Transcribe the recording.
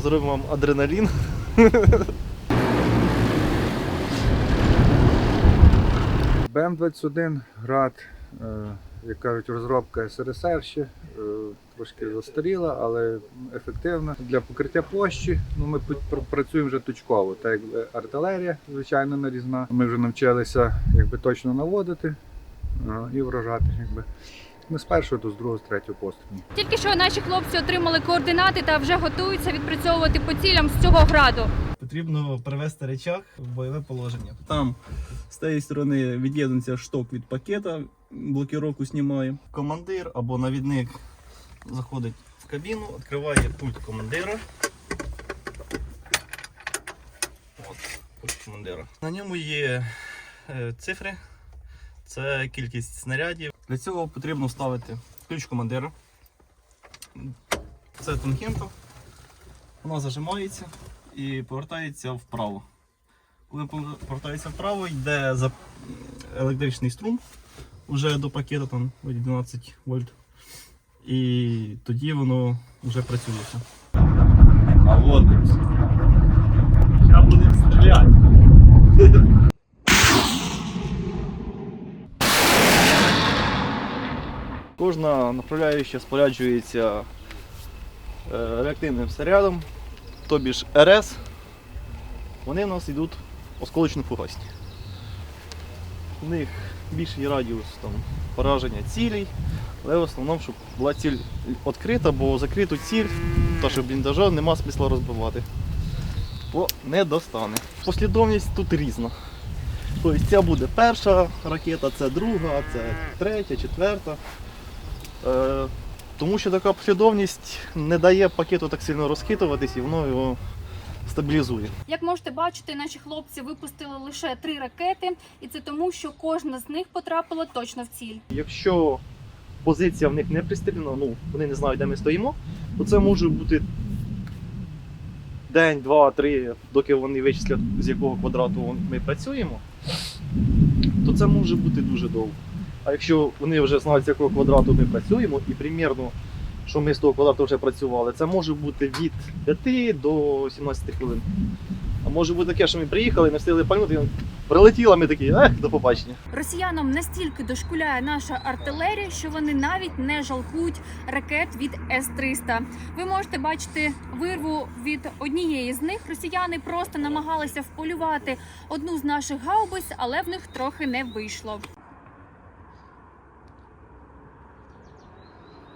зробимо вам адреналін. БМ-21 град, е, як кажуть, розробка СРСР ще, е, трошки застаріла, але ефективна. Для покриття площі ну, ми пр- пр- працюємо вже точково, так як е, артилерія, звичайно, нарізна. Ми вже навчилися якби, точно наводити і вражати. Якби. Не з першого, то з другого, з третього пострілу. Тільки що наші хлопці отримали координати та вже готуються відпрацьовувати по цілям з цього граду. Потрібно привести речах в бойове положення. Там з тієї сторони від'єднується шток від пакета, блокіровку знімає. Командир або навідник заходить в кабіну, відкриває пульт командира. От, пульт командира. На ньому є е, цифри, це кількість снарядів. Для цього потрібно вставити ключ командира. Це тангента. Вона зажимається і повертається вправо. Коли повертається вправо, йде електричний струм вже до пакета там 12 вольт. І тоді воно вже працює. А вот. Кожна направляюча споряджується е, реактивним снарядом, тобі ж РС. Вони в нас йдуть осколочно-фугасні. У них більший радіус там, пораження цілей, але в основному, щоб була ціль відкрита, бо закриту ціль, та що бліндажа нема смисла розбивати. Бо не достане. Послідовність тут різна. Тобто ця буде перша ракета, це друга, це третя, четверта. Е, тому що така послідовність не дає пакету так сильно розхитуватись і воно його стабілізує. Як можете бачити, наші хлопці випустили лише три ракети, і це тому, що кожна з них потрапила точно в ціль. Якщо позиція в них не пристрілена, ну вони не знають, де ми стоїмо, то це може бути день, два, три, доки вони вичислять, з якого квадрату ми працюємо, то це може бути дуже довго. А якщо вони вже знають, з якого квадрату ми працюємо, і примірно, що ми з того квадрату вже працювали, це може бути від 5 до 17 хвилин. А може бути таке, що ми приїхали, не встигли пальнути, і прилетіло, ми такі, ех, до побачення. Росіянам настільки дошкуляє наша артилерія, що вони навіть не жалкують ракет від С-300. Ви можете бачити вирву від однієї з них. Росіяни просто намагалися вполювати одну з наших гаубиць, але в них трохи не вийшло.